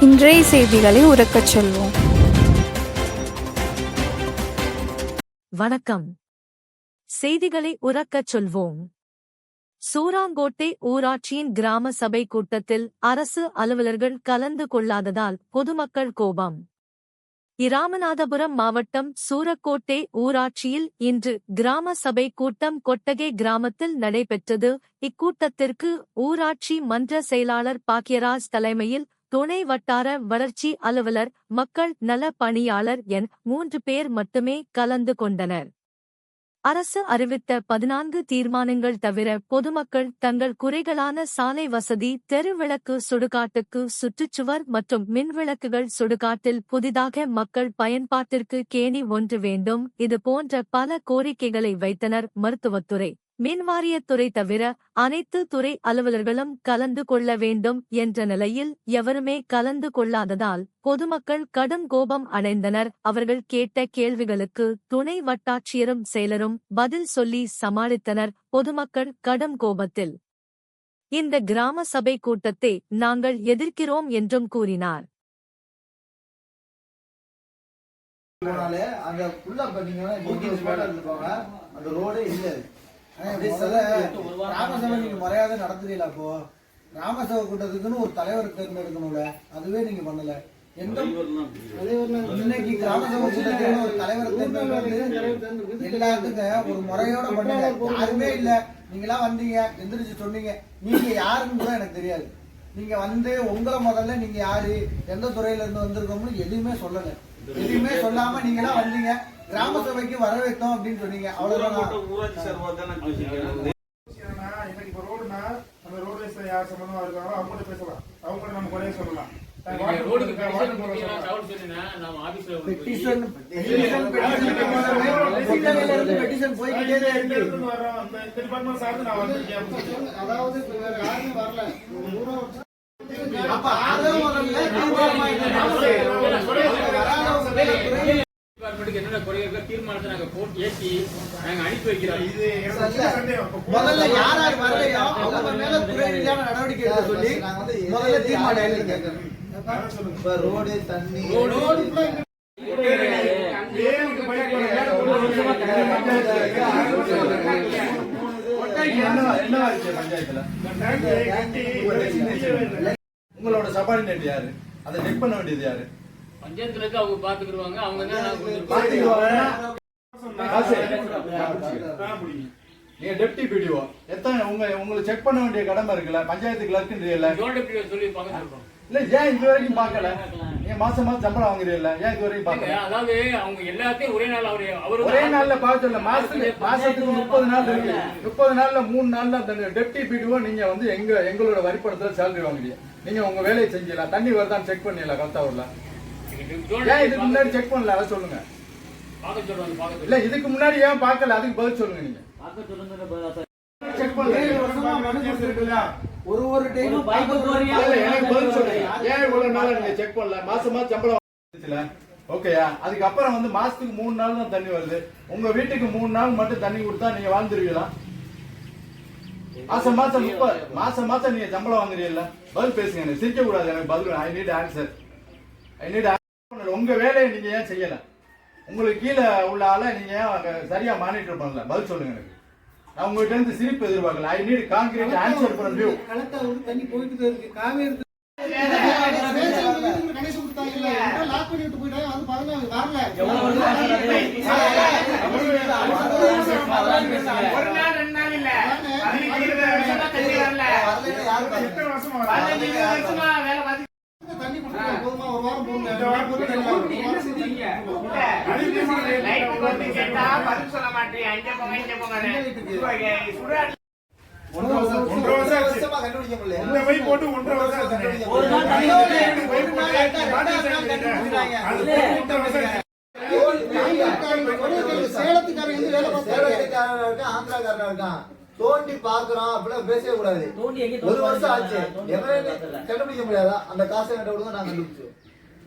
இன்றைய செய்திகளை உறக்கச் சொல்வோம். வணக்கம். செய்திகளை உறக்கச் சொல்வோம். சூராங்கோட்டை ஊராட்சியின் கிராம சபை கூட்டத்தில் அரசு அலுவலர்கள் கலந்து கொள்ளாததால் பொதுமக்கள் கோபம். இராமநாதபுரம் மாவட்டம் சூரக்கோட்டை ஊராட்சியில் இன்று கிராம சபை கூட்டம் கொட்டகை கிராமத்தில் நடைபெற்றது. இக்கூட்டத்திற்கு ஊராட்சி மன்ற செயலாளர் பாக்கியராஜ் தலைமையில் துணை வட்டார வளர்ச்சி அலுவலர் மக்கள் நல பணியாளர் என் மூன்று பேர் மட்டுமே கலந்து கொண்டனர். அரசு அறிவித்த பதினான்கு தீர்மானங்கள் தவிர பொதுமக்கள் தங்கள் குறைகளான சாலை வசதி தெருவிளக்கு சுடுகாட்டுக்கு சுற்றுச்சுவர் மற்றும் மின்விளக்குகள் சுடுகாட்டில் புதிதாக மக்கள் பயன்பாட்டிற்கு கேணி ஒன்று வேண்டும். இது போன்ற பல கோரிக்கைகளை வைத்தனர் மருத்துவத்துறை. மின்வாரியத்துறை தவிர அனைத்து துறை அலுவலர்களும் கலந்து கொள்ள வேண்டும் என்ற நிலையில் எவருமே கலந்து கொள்ளாததால் பொதுமக்கள் கடும் கோபம் அடைந்தனர். அவர்கள் கேட்ட கேள்விகளுக்கு துணை வட்டாட்சியரும் செயலரும் பதில் சொல்லி சமாளித்தனர். பொதுமக்கள் கடும் கோபத்தில். இந்த கிராம சபை கூட்டத்தை நாங்கள் எதிர்க்கிறோம் என்றும் கூறினார். போனாலே அந்த ஃபுல்லா பாத்தீங்கன்னா அந்த ரோடே இல்லை. ராமசபை நீங்க மரியாதை நடத்துறீங்களா அப்போ? ராமசபை கூட்டத்துக்குன்னு ஒரு தலைவர் தேர்ந்தெடுக்கணும்ல. அதுவே நீங்க பண்ணல. எந்த இன்னைக்கு கிராம சபை கூட்டத்துக்கு ஒரு தலைவர் தேர்ந்தெடுக்கிறது எல்லாத்துக்கும் ஒரு முறையோட பண்ணுங்க யாருமே இல்ல. நீங்களாம் வந்தீங்க எந்திரிச்சு சொன்னீங்க. நீங்க யாருன்னு கூட எனக்கு தெரியாது. நீங்க வந்து உங்களை முதல்ல நீங்க யாரு எந்த துறையில இருந்து வந்திருக்கோம்னு எதுவுமே சொல்லலை. எதுவுமே சொல்லாம நீங்களா வந்தீங்க கிராம சபைக்கு வரவேற்றோம் அப்படின்னு சொன்னீங்க அவ்வளவுதான் இப்ப ரோடுனா, அந்த ரோட்வேஸ்ல யார் சம்பந்தமா இருக்காங்களோ அவங்கள்ட்ட பேசலாம். அவங்கள நம்ம குறைய சொல்லலாம். நீங்க. அதாவது என்னென்ன குறை தீர்மானத்தை நாங்க போட்டு ஏற்றி நாங்க அனுப்பி வைக்கிறோம் இது முதல்ல யார் யார் வரலையோ அவங்க மேல துறை ரீதியான நடவடிக்கை எடுக்க சொல்லி முதல்ல தீர்மானம் எழுதுங்க அதான் சொல்லுங்க. ரோடு தண்ணி பஞ்சாயத்துல உங்களோட சபார்டினேட் யாரு அதை செக் பண்ண வேண்டியது யாரு பஞ்சாயத்துல இருந்து அவங்க பாத்துக்கிடுவாங்க. அவங்க தான் நாங்க டெப்டி பிடிஓ எத்தனை உங்க உங்களுக்கு செக் பண்ண வேண்டிய கடமை இருக்குல்ல? பஞ்சாயத்து கிளர்க்குன்றீங்கல்ல இல்ல. ஏன் இது வரைக்கும் பார்க்கல? நீங்க மாசம் மாசம் சம்பளம் வாங்குறீங்கல்ல ஏன் இது வரைக்கும் ஏங்க, பார்க்கல அதாவது அவங்க எல்லாத்தையும் ஒரே நாள் அவரு அவரு ஒரே நாள்ல பார்க்க சொல்ல மாசத்துக்கு மாசத்துக்கு முப்பது நாள் இருக்கு. முப்பது நாள்ல மூணு நாள்ல அந்த டெப்டி பிடிஓ நீங்க வந்து எங்க எங்களோட வரிப்படத்துல சேலரி வாங்குறீங்க. நீங்க உங்க வேலையை செஞ்சீங்களா தண்ணி வருதான்னு செக் பண்ணீங்களா கல்தாவூர்ல ஜோன் ஏன் இதுக்கு முன்னாடி செக் பண்ணல? அதை சொல்லுங்க. இல்ல இதுக்கு முன்னாடி ஏன் பார்க்கல அதுக்கு பதில் சொல்லுங்க நீங்க. செக் பண்ணல. ஒரு ஒரு எனக்கு பதில் சொல்லுங்க. ஏன் இவ்வளவு நாள் நீங்க செக் பண்ணல? மாசம் மாசம் சம்பளம் வந்துச்சுல ஓகேயா அதுக்கப்புறம் வந்து மாசத்துக்கு மூணு நாள் தான் தண்ணி வருது. உங்க வீட்டுக்கு மூணு நாள் மட்டும் தண்ணி கொடுத்தா நீங்க வாழ்ந்துருவீங்களா? மாசம் மாசம் முப்பது மாசம் மாசம் நீங்க சம்பளம் வாங்குறீங்கல்ல. பதில் பேசுங்க எனக்கு சிரிக்க கூடாது எனக்கு பதில் I need answer I need உங்க வேலையை நீங்க ஏன் செய்யல? உங்களுக்கு கீழே உள்ள ஆளை நீங்க ஏன் அங்க சரியா மானிட்டர் பண்ணல? பதில் சொல்லுங்க எனக்கு. நான் உங்ககிட்ட இருந்து சிரிப்பு எதிர்பார்க்கல. I need concrete answer from you களத்தை வந்து தண்ணி போயிட்டு தான் இருக்கு. காவேரி கணேசன் கொடுத்தாங்கல்ல லாக் பண்ணிட்டு போயிட்டாங்க வந்து பதினாலு ஒரு நாள் ரெண்டு நாள் இல்ல. அதுக்கு இருபது வருஷமா தண்ணி வரல? பதினஞ்சு வருஷமா வேலை பார்த்து தண்ணி கொடுத்தாங்க போதுமா ஒரு வாரம் போட்டு தண்ணி வரும். இல்ல லைட் வந்து கேட்டா பதில் சொல்ல மாட்டேன். அங்க போங்க இங்க போங்க சுடாடி ஒன்றரை வருஷம். கண்டுபிடிக்க போட்டு ஒன்றரை வந்து வேலை பார்த்தாங்க சேலத்துக்காரனா இருக்கான் ஆந்திராக்காரனா இருக்கான். தோண்டி பாக்குறோம் அப்படிலாம் பேசவே கூடாது. ஒரு வருஷம் ஆச்சு. எவரையுமே கண்டுபிடிக்க முடியாதா? அந்த காசை கட்ட விடுங்க நான் கண்டுபிடிச்சு